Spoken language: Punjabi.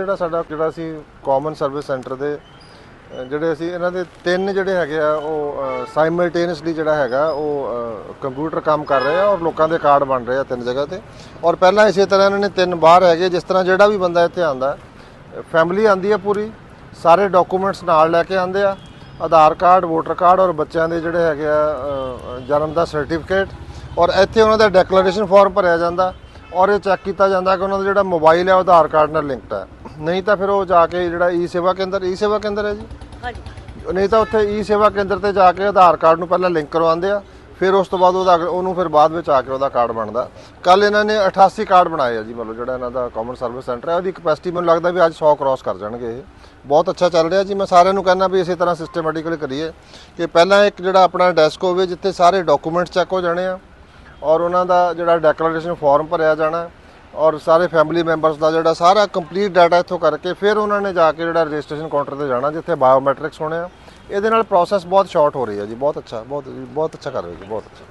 ਜਿਹੜਾ ਸਾਡਾ ਜਿਹੜਾ ਅਸੀਂ ਕਾਮਨ ਸਰਵਿਸ ਸੈਂਟਰ ਦੇ ਜਿਹੜੇ ਅਸੀਂ ਇਹਨਾਂ ਦੇ ਤਿੰਨ ਜਿਹੜੇ ਹੈਗੇ ਆ, ਉਹ ਸਾਈਮਲਟੇਨਸਲੀ ਜਿਹੜਾ ਹੈਗਾ, ਉਹ ਕੰਪਿਊਟਰ ਕੰਮ ਕਰ ਰਹੇ ਆ ਔਰ ਲੋਕਾਂ ਦੇ ਕਾਰਡ ਬਣ ਰਹੇ ਆ ਤਿੰਨ ਜਗ੍ਹਾ ਤੇ। ਔਰ ਪਹਿਲਾਂ ਇਸੇ ਤਰ੍ਹਾਂ ਇਹਨਾਂ ਨੇ ਤਿੰਨ ਬਾਹਰ ਹੈਗੇ, ਜਿਸ ਤਰ੍ਹਾਂ ਜਿਹੜਾ ਵੀ ਬੰਦਾ ਇੱਥੇ ਆਂਦਾ ਫੈਮਿਲੀ ਆਂਦੀ ਹੈ ਪੂਰੀ, ਸਾਰੇ ਡਾਕੂਮੈਂਟਸ ਨਾਲ ਲੈ ਕੇ ਆਂਦੇ ਆ, ਆਧਾਰ ਕਾਰਡ ਵੋਟਰ ਕਾਰਡ ਔਰ ਬੱਚਿਆਂ ਦੇ ਜਿਹੜੇ ਹੈਗੇ ਆ ਜਨਮ ਦਾ ਸਰਟੀਫਿਕੇਟ ਔਰ ਇੱਥੇ ਉਹਨਾਂ ਦਾ ਡੈਕਲੇਰੇਸ਼ਨ ਫਾਰਮ ਭਰਿਆ ਜਾਂਦਾ। ਔਰ ਇਹ ਚੈੱਕ ਕੀਤਾ ਜਾਂਦਾ ਕਿ ਉਹਨਾਂ ਦਾ ਜਿਹੜਾ ਮੋਬਾਈਲ ਹੈ ਉਹ ਆਧਾਰ ਕਾਰਡ ਨਾਲ ਲਿੰਕਡ ਹੈ। ਨਹੀਂ ਤਾਂ ਫਿਰ ਉਹ ਜਾ ਕੇ ਜਿਹੜਾ ਈ ਸੇਵਾ ਕੇਂਦਰ ਈ ਸੇਵਾ ਕੇਂਦਰ ਹੈ ਜੀ? ਹਾਂਜੀ। ਨਹੀਂ ਤਾਂ ਉੱਥੇ ਈ ਸੇਵਾ ਕੇਂਦਰ ਤੇ ਜਾ ਕੇ ਆਧਾਰ ਕਾਰਡ ਨੂੰ ਪਹਿਲਾਂ ਲਿੰਕ ਕਰਵਾਉਂਦੇ ਆ ਫਿਰ ਉਸ ਤੋਂ ਬਾਅਦ ਉਹਦਾ ਉਹਨੂੰ ਫਿਰ ਬਾਅਦ ਵਿੱਚ ਆ ਕੇ ਉਹਦਾ ਕਾਰਡ ਬਣਦਾ। ਕੱਲ ਇਹਨਾਂ ਨੇ 88 ਕਾਰਡ ਬਣਾਏ ਆ ਜੀ ਮਤਲਬ ਜਿਹੜਾ ਇਹਨਾਂ ਦਾ ਕਾਮਨ ਸਰਵਿਸ ਸੈਂਟਰ ਹੈ ਉਹਦੀ ਕਪੈਸਿਟੀ ਮੈਨੂੰ ਲੱਗਦਾ ਵੀ ਅੱਜ 100 ਕ੍ਰਾਸ ਕਰ ਜਾਣਗੇ ਇਹ। ਬਹੁਤ ਅੱਛਾ ਚੱਲ ਰਿਹਾ ਜੀ ਮੈਂ ਸਾਰਿਆਂ ਨੂੰ ਕਹਿੰਦਾ ਵੀ ਇਸੇ ਤਰ੍ਹਾਂ ਸਿਸਟਮੈਟਿਕਲੀ ਕਰੀਏ ਕਿ ਪਹਿਲਾਂ ਇੱਕ ਜਿਹੜਾ ਆਪਣਾ ਡੈਸਕ ਹੋਵੇ ਜਿੱਥੇ ਸਾਰੇ ਡਾਕੂਮੈਂਟਸ ਚੈੱਕ ਹੋ ਜਾਣੇ ਆ ਔਰ ਉਹਨਾਂ ਦਾ ਜਿਹੜਾ ਡੈਕਲੇਰੇਸ਼ਨ ਫਾਰਮ ਭਰਿਆ ਜਾਣਾ ਔਰ ਸਾਰੇ ਫੈਮਿਲੀ ਮੈਂਬਰਸ ਦਾ ਜਿਹੜਾ ਸਾਰਾ ਕੰਪਲੀਟ ਡਾਟਾ ਇੱਥੋਂ ਕਰਕੇ ਫਿਰ ਉਹਨਾਂ ਨੇ ਜਾ ਕੇ ਜਿਹੜਾ ਰਜਿਸਟ੍ਰੇਸ਼ਨ ਕਾਊਂਟਰ ਤੇ ਜਾਣਾ, ਜਿੱਥੇ ਬਾਇਓਮੈਟ੍ਰਿਕਸ ਹੋਣੇ ਆ। ਇਹਦੇ ਨਾਲ ਪ੍ਰੋਸੈਸ ਬਹੁਤ ਸ਼ਾਰਟ ਹੋ ਰਹੀ ਹੈ ਜੀ, ਬਹੁਤ ਅੱਛਾ, ਬਹੁਤ ਬਹੁਤ ਅੱਛਾ ਕਰ ਰਹੇ ਜੀ, ਬਹੁਤ ਅੱਛਾ।